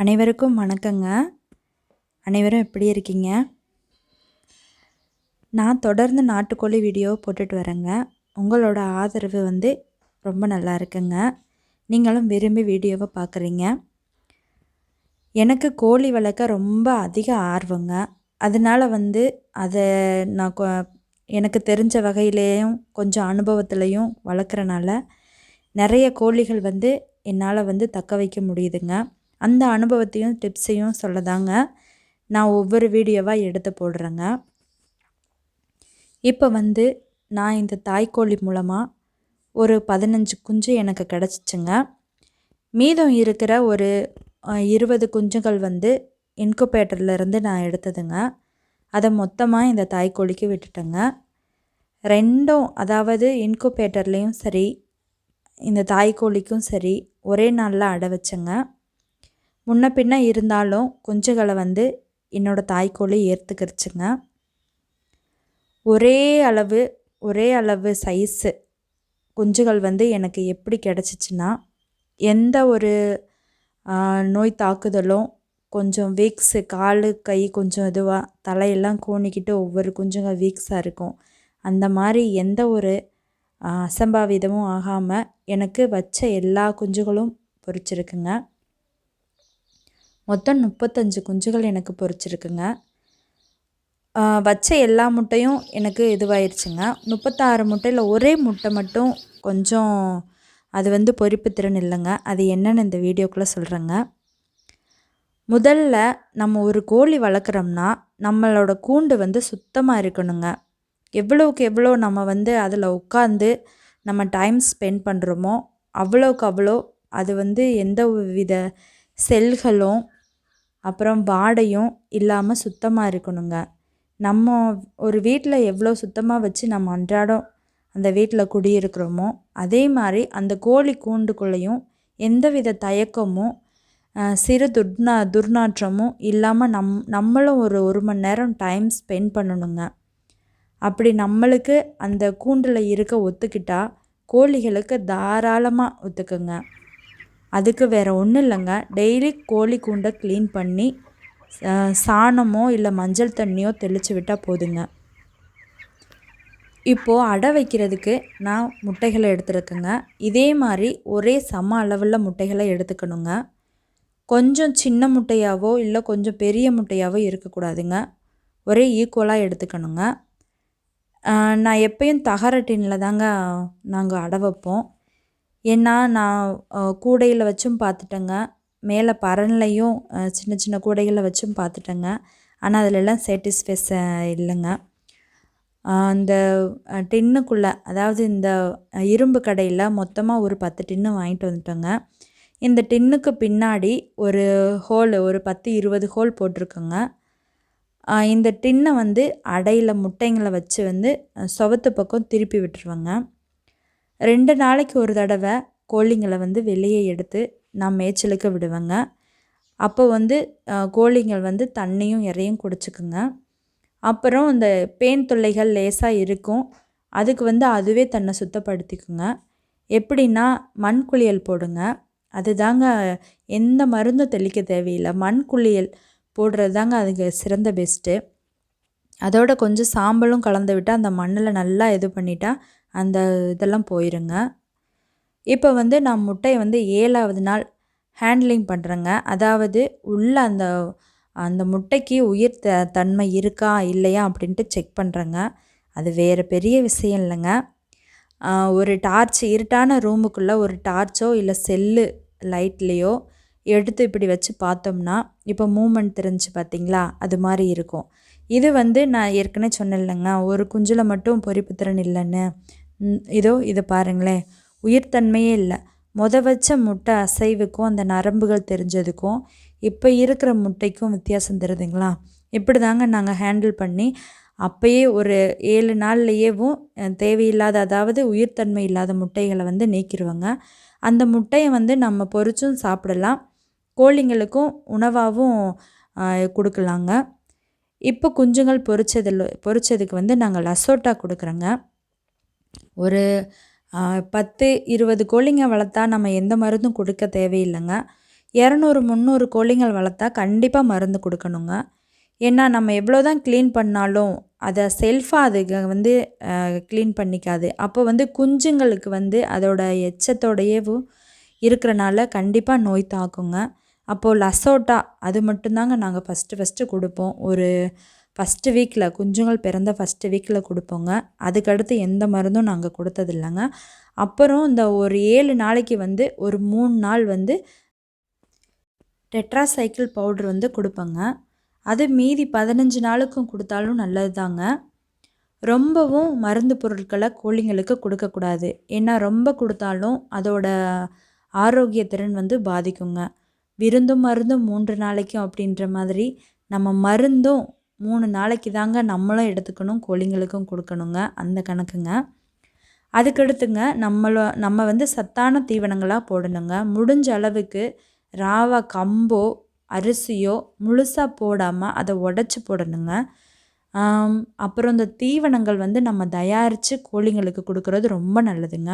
அனைவருக்கும் வணக்கங்க. அனைவரும் எப்படி இருக்கீங்க? நான் தொடர்ந்து நாட்டுக்கோழி வீடியோ போட்டுட்டு வரேங்க. உங்களோட ஆதரவு வந்து ரொம்ப நல்லா இருக்குங்க. நீங்களும் விரும்பி வீடியோவை பார்க்குறீங்க எனக்கு கோழி வளர்க்க ரொம்ப அதிக ஆர்வங்க. அதனால் வந்து அதை நான் கொ எனக்கு தெரிஞ்ச வகையிலேயும் கொஞ்சம் அனுபவத்துலேயும் வளர்க்குறனால நிறைய கோழிகள் வந்து என்னால் வந்து தக்க வைக்க முடியுதுங்க. அந்த அனுபவத்தையும் டிப்ஸையும் சொல்லதாங்க நான் ஒவ்வொரு வீடியோவாக எடுத்து போடுறேங்க. இப்போ வந்து நான் இந்த தாய்க்கோழி மூலமாக ஒரு பதினஞ்சு குஞ்சு எனக்கு கிடச்சிச்சுங்க. மீதம் இருக்கிற ஒரு இருபது குஞ்சுகள் வந்து இன்குபேட்டர்லேருந்து நான் எடுத்ததுங்க. அதை மொத்தமாக இந்த தாய்க்கோழிக்கு விட்டுட்டேங்க. ரெண்டும் அதாவது இன்குபேட்டர்லேயும் சரி இந்த தாய்க்கோழிக்கும் சரி ஒரே நாளில் அடை வச்சேங்க. முன்ன பின்ன இருந்தாலும் குஞ்சுகளை வந்து என்னோட தாய்க்கோழி ஏற்றுக்கிருச்சுங்க ஒரே அளவு ஒரே அளவு சைஸு குஞ்சுகள் வந்து எனக்கு எப்படி கிடச்சிச்சின்னா எந்த ஒரு நோய் தாக்குதலும் கொஞ்சம் வீக்ஸு கால் கை கொஞ்சம் இதுவாக தலையெல்லாம் கோணிக்கிட்டு ஒவ்வொரு குஞ்சுங்க வீக்ஸாக இருக்கும். அந்த மாதிரி எந்த ஒரு அசம்பாவிதமும் ஆகாமல் எனக்கு வச்ச எல்லா குஞ்சுகளும் பொரிச்சிருக்குங்க மொத்தம் முப்பத்தஞ்சு குஞ்சுகள் எனக்கு பொரிச்சிருக்குங்க வச்ச எல்லா முட்டையும் எனக்கு இதுவாயிருச்சுங்க. முப்பத்தாறு முட்டையில் ஒரே முட்டை மட்டும் கொஞ்சம் அது வந்து பொறிப்பு திறன் இல்லைங்க. அது என்னன்னு இந்த வீடியோக்குள்ளே சொல்கிறேங்க முதல்ல நம்ம ஒரு கோழி வளர்க்குறோம்னா நம்மளோட கூண்டு வந்து சுத்தமாக இருக்கணுங்க. எவ்வளோக்கு எவ்வளோ நம்ம வந்து அதில் உட்காந்து நம்ம டைம் ஸ்பெண்ட் பண்ணுறோமோ அவ்வளோக்கு அவ்வளோ அது வந்து எந்த வித செல்களும் அப்புறம் வாடையும் இல்லாமல் சுத்தமாக இருக்கணுங்க. நம்ம ஒரு வீட்டில் எவ்வளோ சுத்தமாக வச்சு நம்ம அன்றாடம் அந்த வீட்டில் குடியிருக்கிறோமோ அதே மாதிரி அந்த கோழி கூண்டுக்குள்ளேயும் எந்தவித தயக்கமும் சிறு துர்நா துர்நாற்றமும் இல்லாமல் நம் நம்மளும் ஒரு ஒரு மணி நேரம் டைம் ஸ்பெண்ட் பண்ணணுங்க. அப்படி நம்மளுக்கு அந்த கூண்டில் இருக்க ஒத்துக்கிட்டால் கோழிகளுக்கு தாராளமாக ஒத்துக்குங்க. அதுக்கு வேறு ஒன்றும் இல்லைங்க. டெய்லி கோழி கூண்டை க்ளீன் பண்ணி சாணமோ இல்லை மஞ்சள் தண்ணியோ தெளித்து விட்டால் போதுங்க. இப்போது அடை வைக்கிறதுக்கு நான் முட்டைகளை எடுத்துருக்கேங்க. இதே மாதிரி ஒரே சம அளவில் முட்டைகளை எடுத்துக்கணுங்க. கொஞ்சம் சின்ன முட்டையாவோ இல்லை கொஞ்சம் பெரிய முட்டையாவோ இருக்கக்கூடாதுங்க. ஒரே ஈக்குவலாக எடுத்துக்கணுங்க. நான் எப்பயும் தகர டின்னில் தாங்க நாங்கள் அடை வைப்போம். ஏன்னா நான் கூடையில் வச்சும் பார்த்துட்டேங்க மேலே பரன்லையும் சின்ன சின்ன கூடைகளில் வச்சும் பார்த்துட்டேங்க ஆனால் அதிலெல்லாம் சாட்டிஸ்ஃபைஸ் இல்லைங்க. அந்த டின்னுக்குள்ளே அதாவது இந்த இரும்பு கடையில் மொத்தமாக ஒரு பத்து டின்னு வாங்கிட்டு வந்துட்டோங்க. இந்த டின்னுக்கு பின்னாடி ஒரு ஹோல் ஒரு பத்து இருபது ஹோல் போட்டிருக்கோங்க. இந்த டின்னை வந்து அடையில் முட்டைங்களை வச்சு வந்து சுவத்து பக்கம் திருப்பி விட்டுருவேங்க. ரெண்டு நாளைக்கு ஒரு தடவை கோழிங்களை வந்து வெளியே எடுத்து நான் மேய்ச்சலுக்கு விடுவேங்க. அப்போ வந்து கோழிங்கள் வந்து தண்ணியும் இறையும் குடிச்சுக்குங்க. அப்புறம் இந்த பேன் தொல்லைகள் லேசாக இருக்கும். அதுக்கு வந்து அதுவே தன்னை சுத்தப்படுத்திக்குங்க. எப்படின்னா மண் குளியல் போடுங்க. அதுதாங்க எந்த மருந்தும் தெளிக்க தேவையில்லை. மண் குளியல் போடுறது தாங்க அதுக்கு சிறந்த பெஸ்ட்டு அதோட கொஞ்சம் சாம்பலும் கலந்து விட்டால் அந்த மண்ணில் நல்லா இது பண்ணிட்டா அந்த இதெல்லாம் போயிருங்க. இப்போ வந்து நான் முட்டையை வந்து ஏழாவது நாள் ஹேண்ட்லிங் பண்ணுறேங்க அதாவது உள்ள அந்த அந்த முட்டைக்கு உயிர் த தன்மை இருக்கா இல்லையா அப்படின்ட்டு செக் பண்ணுறேங்க அது வேறு பெரிய விஷயம் இல்லைங்க. ஒரு டார்ச் இருட்டான ரூமுக்குள்ளே ஒரு டார்ச்சோ இல்லை செல்லு லைட்லேயோ எடுத்து இப்படி வச்சு பார்த்தோம்னா இப்போ மூமெண்ட் தெரிஞ்சு பார்த்தீங்களா அது மாதிரி இருக்கும். இது வந்து நான் ஏற்கனவே சொன்னேன் இல்லைங்க ஒரு குஞ்சில் மட்டும் பொறிப்பு திறன் இல்லைன்னு. இதோ இதை பாருங்களேன் உயிர்த்தன்மையே இல்லை. மொத வச்ச முட்டை அசைவுக்கும் அந்த நரம்புகள் தெரிஞ்சதுக்கும் இப்போ இருக்கிற முட்டைக்கும் வித்தியாசம் தெரியுதுங்களா? இப்படி தாங்க நாங்கள் ஹேண்டில் பண்ணி அப்பயே ஒரு ஏழு நாள்லையேவும் தேவையில்லாத அதாவது உயிர்த்தன்மை இல்லாத முட்டைகளை வந்து நீக்கிடுவாங்க அந்த முட்டையை வந்து நம்ம பொறிச்சும் சாப்பிடலாம். கோழிங்களுக்கும் உணவாகவும் கொடுக்கலாங்க. இப்போ குஞ்சுங்கள் பொறிச்சதில் பொறிச்சதுக்கு வந்து நாங்கள் லசோட்டா கொடுக்குறோங்க. ஒரு பத்து இருபது கோழிங்க வளர்த்தா நம்ம எந்த மருந்தும் கொடுக்க தேவையில்லைங்க. இரநூறு முந்நூறு கோழிங்கள் வளர்த்தா கண்டிப்பாக மருந்து கொடுக்கணுங்க. ஏன்னா நம்ம எவ்வளோ தான் க்ளீன் பண்ணாலும் அதை செல்ஃபாக அதுக்கு வந்து க்ளீன் பண்ணிக்காது. அப்போ வந்து குஞ்சுங்களுக்கு வந்து அதோட எச்சத்தோடையவும் இருக்கிறனால கண்டிப்பாக நோய் தாக்குங்க. அப்போது லசோட்டா அது மட்டும்தாங்க நாங்கள் ஃபஸ்ட்டு ஃபஸ்ட்டு கொடுப்போம். ஒரு ஃபஸ்ட்டு வீக்கில் குஞ்சுங்கள் பிறந்த ஃபஸ்ட்டு வீக்கில் கொடுப்போங்க. அதுக்கடுத்து எந்த மருந்தும் நாங்கள் கொடுத்ததில்லைங்க. அப்புறம் இந்த ஒரு ஏழு நாளைக்கு வந்து ஒரு மூணு நாள் வந்து டெட்ராசைக்கிள் பவுட்ரு வந்து கொடுப்பேங்க. அது மீதி பதினஞ்சு நாளுக்கும் கொடுத்தாலும் நல்லது தாங்க ரொம்பவும் மருந்து பொருட்களை கோழிங்களுக்கு கொடுக்கக்கூடாது. ஏன்னா ரொம்ப கொடுத்தாலும் அதோட ஆரோக்கிய திறன் வந்து பாதிக்குங்க. விருந்தும் மருந்தும் மூன்று நாளைக்கும் அப்படின்ற மாதிரி நம்ம மருந்தும் மூணு நாளைக்கு தாங்க நம்மளும் எடுத்துக்கணும் கோழிங்களுக்கும் கொடுக்கணுங்க அந்த கணக்குங்க. அதுக்கடுத்துங்க நம்மளோ நம்ம வந்து சத்தான தீவனங்களாக போடணுங்க. முடிஞ்ச அளவுக்கு ராவா கம்போ அரிசியோ முழுசாக போடாமல் அதை உடச்சி போடணுங்க. அப்புறம் இந்த தீவனங்கள் வந்து நம்ம தயாரித்து கோழிங்களுக்கு கொடுக்குறது ரொம்ப நல்லதுங்க.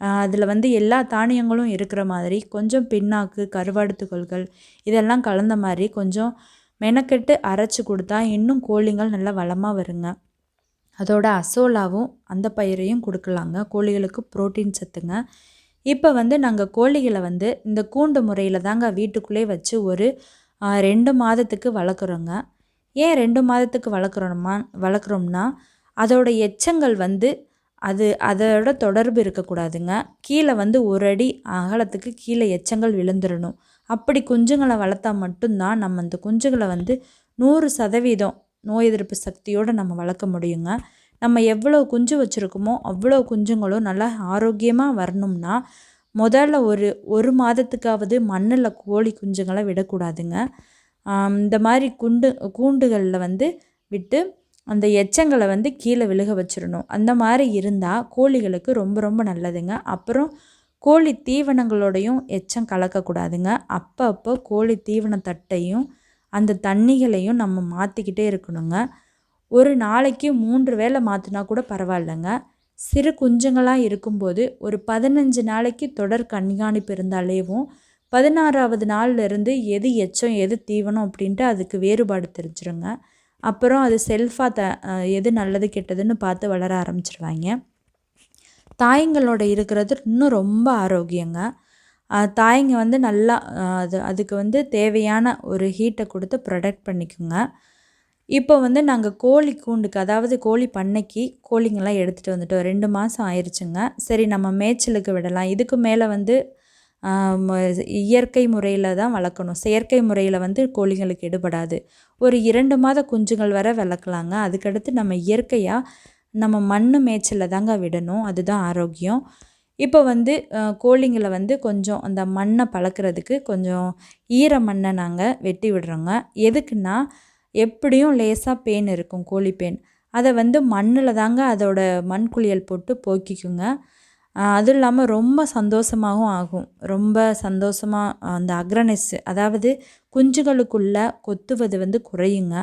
அதில் வந்து எல்லா தானியங்களும் இருக்கிற மாதிரி கொஞ்சம் பின்னாக்கு கருவாடு துகள்கள் இதெல்லாம் கலந்த மாதிரி கொஞ்சம் மெனக்கெட்டு அரைச்சி கொடுத்தா இன்னும் கோழிங்கள் நல்லா வளமாக வருங்க. அதோட அசோலாவும் அந்த பயிரையும் கொடுக்கலாங்க. கோழிகளுக்கு ப்ரோட்டீன் சத்துங்க. இப்போ வந்து நாங்கள் கோழிகளை வந்து இந்த கூண்டு முறையில் தாங்க வீட்டுக்குள்ளே வச்சு ஒரு ரெண்டு மாதத்துக்கு வளர்க்குறோங்க. ஏன் ரெண்டு மாதத்துக்கு வளர்க்குறோமா வளர்க்குறோம்னா அதோட எச்சங்கள் வந்து அது அதோட தொடர்பு இருக்கக்கூடாதுங்க. கீழே வந்து ஒரு அடி அகலத்துக்கு கீழே எச்சங்கள் விழுந்துடணும். அப்படி குஞ்சுங்களை வளர்த்தா மட்டும்தான் நம்ம அந்த குஞ்சுகளை வந்து நூறு சதவீதம் நோய் எதிர்ப்பு சக்தியோடு நம்ம வளர்க்க முடியுங்க. நம்ம எவ்வளோ குஞ்சு வச்சுருக்கோமோ அவ்வளோ குஞ்சுங்களும் நல்லா ஆரோக்கியமாக வரணும்னா முதல்ல ஒரு ஒரு மாதத்துக்காவது மண்ணில் கோழி குஞ்சுங்களை விடக்கூடாதுங்க. இந்த மாதிரி குண்டு கூண்டுகளில் வந்து விட்டு அந்த எச்சங்களை வந்து கீழே விழுக வச்சிடணும். அந்த மாதிரி இருந்தால் கோழிகளுக்கு ரொம்ப ரொம்ப நல்லதுங்க. அப்புறம் கோழி தீவனங்களோடையும் எச்சம் கலக்கக்கூடாதுங்க. அப்போ அப்போ கோழி தீவன தட்டையும் அந்த தண்ணிகளையும் நம்ம மாற்றிக்கிட்டே இருக்கணுங்க. ஒரு நாளைக்கு மூன்று வேளை மாற்றினா கூட பரவாயில்லைங்க. சிறு குஞ்சுங்களாக இருக்கும்போது ஒரு பதினஞ்சு நாளைக்கு தொடர் கண்காணிப்பு இருந்தாலேவும் பதினாறாவது நாள்லேருந்து எது எச்சம் எது தீவனம் அப்படின்ட்டு அதுக்கு வேறுபாடு தெரிஞ்சிருங்க. அப்புறம் அது செல்ஃபாக த எது நல்லது கெட்டதுன்னு பார்த்து வளர ஆரம்பிச்சிருவாங்க. தாய்ங்களோட இருக்கிறது இன்னும் ரொம்ப ஆரோக்கியங்க. தாய்ங்க வந்து நல்லா அது அதுக்கு வந்து தேவையான ஒரு ஹீட்டை கொடுத்து ப்ரொடெக்ட் பண்ணிக்குங்க. இப்போ வந்து நாங்கள் கோழி கூண்டுக்கு அதாவது கோழி பண்ணைக்கு கோழிங்கெல்லாம் எடுத்துகிட்டு வந்துட்டோம். ரெண்டு மாதம் ஆயிடுச்சுங்க சரி நம்ம மேய்ச்சலுக்கு விடலாம். இதுக்கு மேலே வந்து இயற்கை முறையில் தான் வளர்க்கணும். செயற்கை முறையில் வந்து கோழிங்களுக்கு எடுபடாது. ஒரு இரண்டு மாத குஞ்சுகள் வர வளர்க்கலாங்க. அதுக்கடுத்து நம்ம இயற்கையாக நம்ம மண் மேய்ச்சலில் தாங்க விடணும். அதுதான் ஆரோக்கியம். இப்போ வந்து கோழிங்களை வந்து கொஞ்சம் அந்த மண்ணை பழக்கிறதுக்கு கொஞ்சம் ஈர மண்ணை நாங்கள் வெட்டி விடுறோங்க. எதுக்குன்னா எப்படியும் லேசாக பேன் இருக்கும் கோழி பேன். அதை வந்து மண்ணில் தாங்க அதோட மண் குளியல் போட்டு போக்கிக்குங்க. அதுவும் இல்லாமல் ரொம்ப சந்தோஷமாகவும் ஆகும். ரொம்ப சந்தோஷமாக அந்த அக்ரனெஸ்ஸு அதாவது குஞ்சுகளுக்குள்ளே கொத்துவது வந்து குறையுங்க.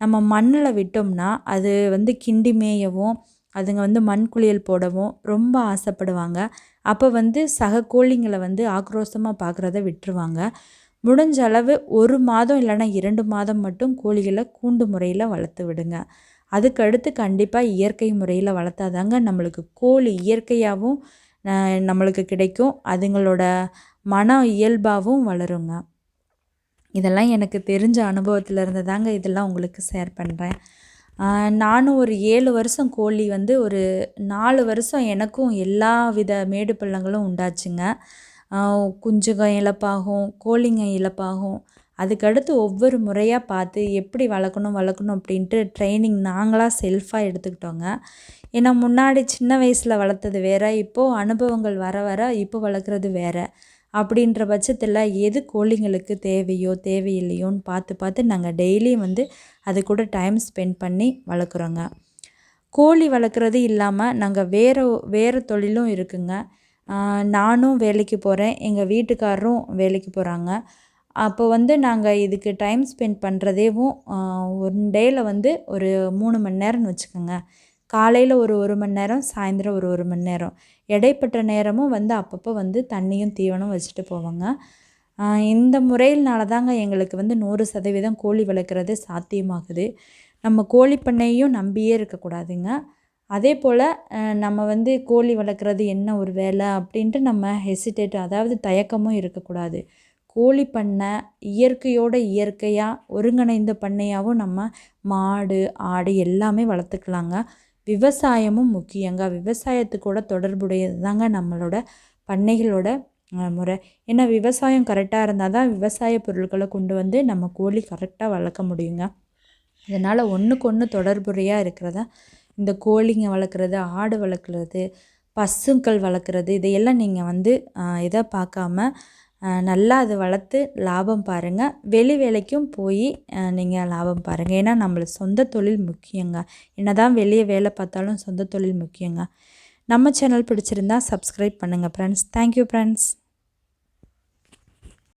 நம்ம மண்ணில் விட்டோம்னா அது வந்து கிண்டி மேயவும் அதுங்க வந்து மண்குளியல் போடவும் ரொம்ப ஆசைப்படுவாங்க. அப்போ வந்து சக கோழிங்களை வந்து ஆக்ரோஷமாக பார்க்குறத விட்டுருவாங்க. முடிஞ்ச அளவு ஒரு மாதம் இல்லைன்னா இரண்டு மாதம் மட்டும் கோழிகளை கூண்டு முறையில் வளர்த்து விடுங்க. அதுக்கடுத்து கண்டிப்பாக இயற்கை முறையில் வளர்த்தாதாங்க நம்மளுக்கு கோழி இயற்கையாகவும் நம்மளுக்கு கிடைக்கும். அதுங்களோட மன இயல்பாகவும் வளருங்க. இதெல்லாம் எனக்கு தெரிஞ்ச அனுபவத்திலேருந்து தாங்க இதெல்லாம் உங்களுக்கு ஷேர் பண்ணுறேன் நானும் ஒரு ஏழு வருஷம் கோழி வந்து ஒரு நாலு வருஷம் எனக்கும் எல்லா வித மேடு பள்ளங்களும் உண்டாச்சுங்க. குஞ்சுகம் இழப்பாகும் கோழிங்க இழப்பாகும். அதுக்கடுத்து ஒவ்வொரு முறையாக பார்த்து எப்படி வளர்க்கணும் வளர்க்கணும் அப்படின்ட்டு ட்ரைனிங் நாங்களாக செல்ஃபாக எடுத்துக்கிட்டோங்க. ஏன்னா முன்னாடி சின்ன வயசில் வளர்த்தது வேறு இப்போது அனுபவங்கள் வர வர இப்போ வளர்க்குறது வேறு. அப்படின்ற பட்சத்தில் எது கோழிங்களுக்கு தேவையோ தேவையில்லையோன்னு பார்த்து பார்த்து நாங்கள் டெய்லியும் வந்து அது கூட டைம் ஸ்பெண்ட் பண்ணி வளர்க்குறோங்க. கோழி வளர்க்குறது இல்லாமல் நாங்கள் வேறு வேறு தொழிலும் இருக்குங்க. நானும் வேலைக்கு போகிறேன் எங்கள் வீட்டுக்காரரும் வேலைக்கு போகிறாங்க அப்போ வந்து நாங்கள் இதுக்கு டைம் ஸ்பெண்ட் பண்ணுறதேவும் ஒன் டேயில் வந்து ஒரு மூணு மணி நேரம்னு வச்சுக்கோங்க. காலையில் ஒரு ஒரு மணி நேரம் சாயந்தரம் ஒரு ஒரு மணி நேரம். இடைப்பட்ட நேரமும் வந்து அப்பப்போ வந்து தண்ணியும் தீவனம் வச்சுட்டு போவாங்க. இந்த முறையினால தாங்க எங்களுக்கு வந்து நூறு சதவீதம் கோழி வளர்க்குறது சாத்தியமாகுது. நம்ம கோழி பண்ணையும் நம்பியே இருக்கக்கூடாதுங்க அதே போல் நம்ம வந்து கோழி வளர்க்குறது என்ன ஒரு வேலை அப்படின்ட்டு நம்ம ஹெசிடேட் அதாவது தயக்கமும் இருக்கக்கூடாது கோழி பண்ணை இயற்கையோட இயற்கையாக ஒருங்கிணைந்த பண்ணையாகவும் நம்ம மாடு ஆடு எல்லாமே வளர்த்துக்கலாங்க. விவசாயமும் முக்கியங்க. விவசாயத்துக்கூட தொடர்புடையது தாங்க நம்மளோட பண்ணைகளோட முறை. ஏன்னா விவசாயம் கரெக்டாக இருந்தால் தான் விவசாய பொருட்களை கொண்டு வந்து நம்ம கோழி கரெக்டாக வளர்க்க முடியுங்க. இதனால் ஒன்றுக்கு ஒன்று தொடர்புடையாக இருக்கிறதா இந்த கோழிங்க வளர்க்குறது ஆடு வளர்க்குறது பசுக்கள் வளர்க்குறது இதையெல்லாம் நீங்கள் வந்து இதை பார்க்காம நல்லா அதை வளர்த்து லாபம் பாருங்கள் வெளி வேலைக்கும் போய் நீங்கள் லாபம் பாருங்கள் ஏன்னா நம்மளுக்கு சொந்த தொழில் முக்கியங்க. என்ன தான் வெளியே வேலை பார்த்தாலும் சொந்த தொழில் முக்கியங்க. நம்ம சேனல் பிடிச்சிருந்தா சப்ஸ்கிரைப் பண்ணுங்கள் ஃப்ரெண்ட்ஸ் தேங்க்யூ ஃப்ரெண்ட்ஸ்